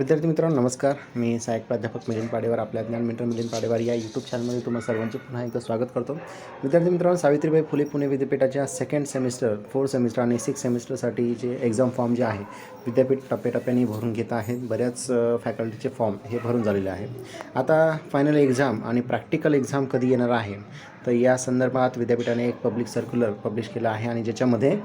विद्यार्थी मित्रांनो नमस्कार. मी सहाय्यक प्राध्यापक मिलिंद पाडेवर आपल्या ज्ञान मित्र मिलिंद पाडेवार या यूट्यूब चॅनलमध्ये तुम्हाला सर्वांचे पुन्हा एकदा स्वागत करतो. विद्यार्थी मित्रांनो सावित्रीबाई फुले पुणे विद्यापीठाच्या सेकंड सेमिस्टर फोर्थ सेमिस्टर आणि सिक्स सेमिस्टरसाठी जे एक्झाम फॉर्म जे आहे विद्यापीठ टप्प्याटप्प्याने भरून घेत आहेत बऱ्याच फॅकल्टीचे फॉर्म हे भरून झालेले आहे. आता फायनल एक्झाम आणि प्रॅक्टिकल एक्झाम कधी येणार आहे? तर या संदर्भात विद्यापीठाने एक पब्लिक सर्क्युलर पब्लिश केलं आहे आणि ज्याच्यामध्ये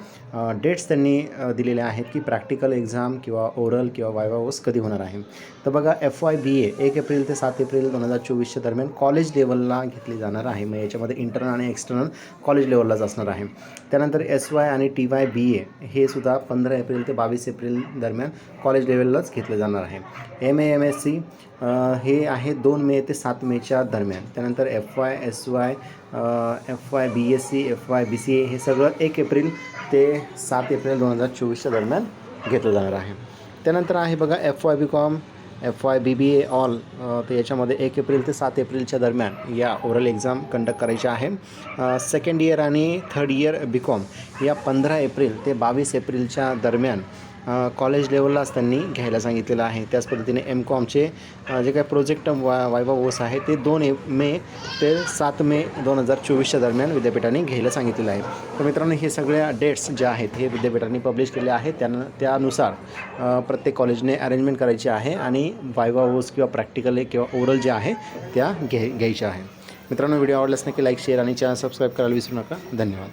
डेट्स त्यांनी दिलेल्या दिलेले आहेत की प्रॅक्टिकल एक्झाम किंवा ओरल किंवा वायवा ओस कधी होणार आहे. तर बघा एफ वाय बी ए एक एप्रिल ते सात एप्रिल दोन हजार चोवीसच्या दरम्यान कॉलेज लेवलला घेतली जाणार आहे. मग याच्यामध्ये इंटरनल आणि एक्सटर्नल कॉलेज लेवललाच असणार आहे. त्यानंतर एस वाय आणि टी वाय बी ए हे सुद्धा पंधरा एप्रिल ते बावीस एप्रिल दरम्यान कॉलेज लेवललाच घेतलं जाणार आहे. M A M S C हे आहे दोन मे ते सात मेच्या दरम्यान. त्यानंतर F Y S Y F Y B S C F Y B C A हे सगळं एक एप्रिल ते सात एप्रिल दोन हजार चोवीसच्या दरम्यान घेतलं जाणार आहे. त्यानंतर आहे बघा F Y B com F Y B B A all तर याच्यामध्ये एक एप्रिल ते सात एप्रिलच्या दरम्यान या ओरल एक्झाम कंडक्ट करायच्या आहे. सेकंड इयर आणि थर्ड इयर बी कॉम या पंधरा एप्रिल ते बावीस एप्रिलच्या दरम्यान कॉलेज लेवललाच त्यांनी घ्यायला सांगितलेलं आहे. त्याच पद्धतीने एम कॉमचे जे काही प्रोजेक्ट वा वायवा ओस आहे ते दोन ए मे ते सात मे दोन हजार चोवीसच्या दरम्यान विद्यापीठाने घ्यायला सांगितलेलं आहे. तर मित्रांनो हे सगळ्या डेट्स ज्या आहेत हे विद्यापीठाने पब्लिश केले आहेत त्यानं त्यानुसार प्रत्येक कॉलेजने अरेंजमेंट करायची आहे आणि वायवा ओस किंवा प्रॅक्टिकल किंवा ओरल जे आहे त्या घे घ्यायच्या आहे. मित्रांनो व्हिडिओ आवडल्यास नक्की लाईक शेअर आणि चॅनल सबस्क्राईब करायला विसरू नका. धन्यवाद.